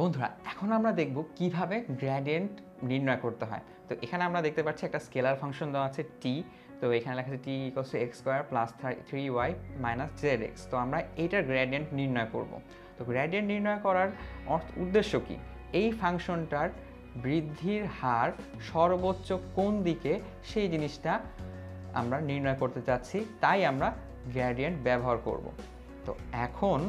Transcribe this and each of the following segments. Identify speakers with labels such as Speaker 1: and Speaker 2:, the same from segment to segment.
Speaker 1: বন্ধুরা, এখন আমরা দেখব কীভাবে গ্র্যাডিয়েন্ট নির্ণয় করতে হয়। তো এখানে আমরা দেখতে পাচ্ছি একটা স্কেলার ফাংশন দেওয়া আছে টি তো এখানে লেখা আছে T equals to x square plus three y minus z x তো আমরা এইটার গ্র্যাডিয়েন্ট নির্ণয় করব। তো গ্র্যাডিয়েন্ট নির্ণয় করার অর্থ, উদ্দেশ্য কি? এই ফাংশনটার বৃদ্ধির হার সর্বোচ্চ কোন দিকে সেই জিনিসটা আমরা নির্ণয় করতে চাচ্ছি, তাই আমরা গ্র্যাডিয়েন্ট ব্যবহার করব। তো এখন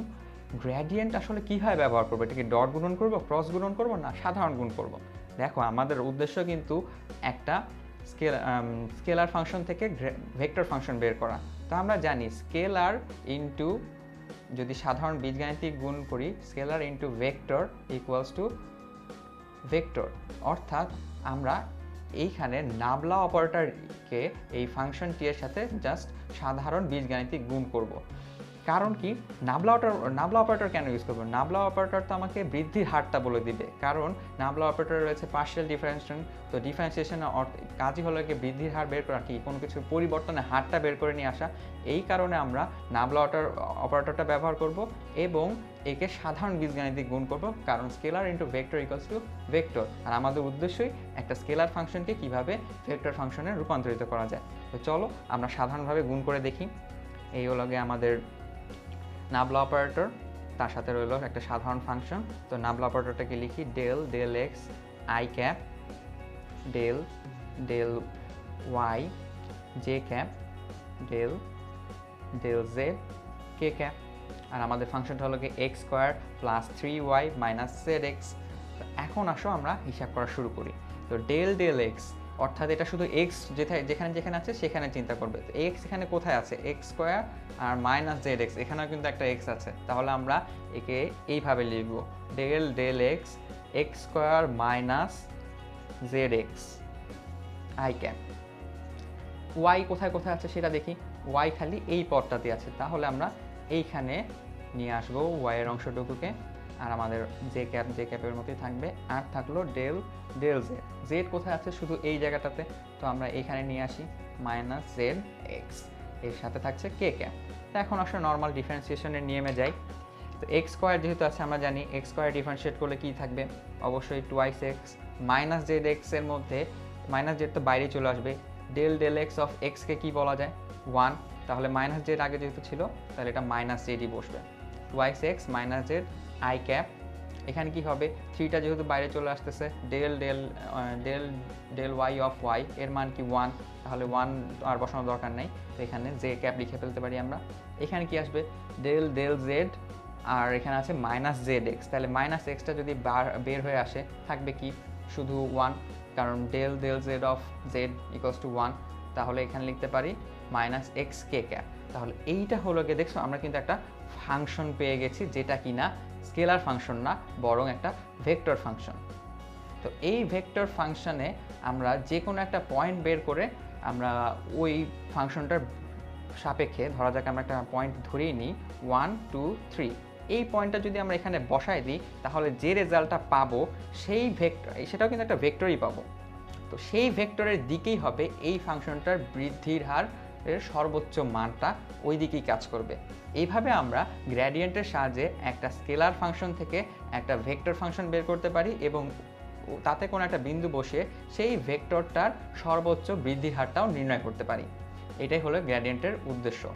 Speaker 1: গ্র্যাডিয়েন্ট আসলে কীভাবে ব্যবহার করব? এটাকে ডট গুণন করব ক্রস গুণন করব, না সাধারণ গুণ করব? দেখো, আমাদের উদ্দেশ্য কিন্তু একটা স্কেল স্কেলার ফাংশন থেকে ভেক্টর ফাংশন বের করা। তো আমরা জানি স্কেলার ইনটু যদি সাধারণ বীজগাণিতিক গুণ করি scalar into vector equals to vector অর্থাৎ আমরা এইখানে নাবলা অপারেটরকে এই ফাংশনটি এর সাথে জাস্ট সাধারণ বীজগাণিতিক গুণ করব। কারণ কি? নাবলা অপারেটর নাবলা অপারেটর কেন ইউজ করব? নাবলা অপারেটর তো আমাকে বৃদ্ধির হারটা বলে দিবে। কারণ নাবলা অপারেটর রয়েছে পার্শিয়াল ডিফারেন্সিয়েশন তো ডিফারেন্সিয়েশন কাজই হলো কি বৃদ্ধির হার বের করা, কি কোনো কিছু পরিবর্তনের হারটা বের করে নিয়ে আসা। এই কারণে আমরা নাবলা অটার অপারেটরটা ব্যবহার করব এবং একে সাধারণ বীজগাণিতিক গুণ করব, কারণ scalar into vector equals to vector আর আমাদের উদ্দেশ্যই একটা স্কেলার ফাংশনকে কীভাবে ভেক্টর ফাংশনে রূপান্তরিত করা যায়। তো চলো আমরা সাধারণভাবে গুণ করে দেখি। এই হলো আমাদের নাবলা অপারেটর তার সাথে রইল একটা সাধারণ ফাংশন তো নাবলা অপারেটরটাকে লিখি? Del del x i cap del del y j cap del del z k cap আর আমাদের ফাংশনটা হলো কি? X square plus three y minus z x এখন আসো আমরা হিসাব করা শুরু করি। তো ডেল ডেল এক্স অর্থাৎ এটা শুধু এক্স যেখানে যেখানে যেখানে আছে, সেখানে চিন্তা করবে। এক্স এখানে কোথায় আছে? এক্স স্কোয়ার আর মাইনাস জেড এক্স এখানেও কিন্তু একটা এক্স আছে। তাহলে আমরা একে এইভাবে লিখব। Del del x x square minus z x i cap y কোথায় কোথায় আছে সেটা দেখি। ওয়াই খালি এই পদটাতে আছে। তাহলে আমরা এইখানে নিয়ে আসব ওয়াইয়ের অংশটুকুকে। আর আমাদের যে ক্যাপ, যে ক্যাপের মতোই থাকবে। আর থাকল ডেল ডেল জেড। জেড কোথায় আছে? শুধু এই জায়গাটাতে। তো আমরা এইখানে নিয়ে আসি। Minus z x. এর সাথে থাকছে কে ক্যাপ। তো এখন আসলে নর্মাল ডিফারেন্সিয়েশনের নিয়মে যাই। তো এক্স স্কোয়ার যেহেতু আছে, আমরা জানি এক্স স্কোয়ার ডিফারেন্সিয়েট করলে কী থাকবে? অবশ্যই টুয়াইস এক্স মাইনাস জেড এক্সের মধ্যে, মাইনাস জেড তো বাইরে চলে আসবে। ডেল ডেল এক্স অফ এক্সকে কী বলা যায়? ওয়ান। তাহলে মাইনাস জেড আগে যেহেতু ছিল, তাহলে এটা মাইনাস জেডই বসবে। Twice x minus z i cap. এখানে কি হবে? থ্রিটা যেহেতু বাইরে চলে আসতেছে, del del del del y of y, এর মান কি ওয়ান? তাহলে ওয়ান আর বসানোর দরকার নেই। তো এখানে জে ক্যাপ লিখে ফেলতে পারি আমরা। এখানে কি আসবে? ডেল ডেল জেড, আর এখানে আছে মাইনাস জেড এক্স। তাহলে মাইনাস এক্সটা যদি বের হয়ে আসে, থাকবে কি? শুধু ওয়ান, কারণ del del z of z equals to one. তাহলে এখানে লিখতে পারি মাইনাস এক্স কে ক্যাপ তাহলে এইটা হলো গিয়ে দেখছ, আমরা কিন্তু একটা ফাংশন পেয়ে গেছি যেটা কিনা স্কেলার ফাংশন না, বরং একটা ভেক্টর ফাংশন তো এই ভেক্টর ফাংশনে আমরা যে কোনো একটা পয়েন্ট বের করে আমরা ওই ফাংশনটার সাপেক্ষে, ধরা যাক আমরা একটা পয়েন্ট ধরেই নিই ওয়ান টু থ্রি এই পয়েন্টটা যদি আমরা এখানে বসায় দিই, তাহলে যে রেজাল্টটা পাবো সেই ভেক্টর সেটাও কিন্তু একটা ভেক্টরই পাবো। তো সেই ভেক্টরের দিকেই হবে এই ফাংশনটার বৃদ্ধির হার এর সর্বোচ্চ মানটা ওই দিকেই কাজ করবে। এইভাবে আমরা গ্র্যাডিয়েন্টের সাহায্যে একটা স্কেলার ফাংশন থেকে একটা ভেক্টর ফাংশন বের করতে পারি এবং তাতে কোনো একটা বিন্দু বসে সেই ভেক্টরটার সর্বোচ্চ বৃদ্ধির হারটাও নির্ণয় করতে পারি। এটাই হলো গ্র্যাডিয়েন্টের উদ্দেশ্য।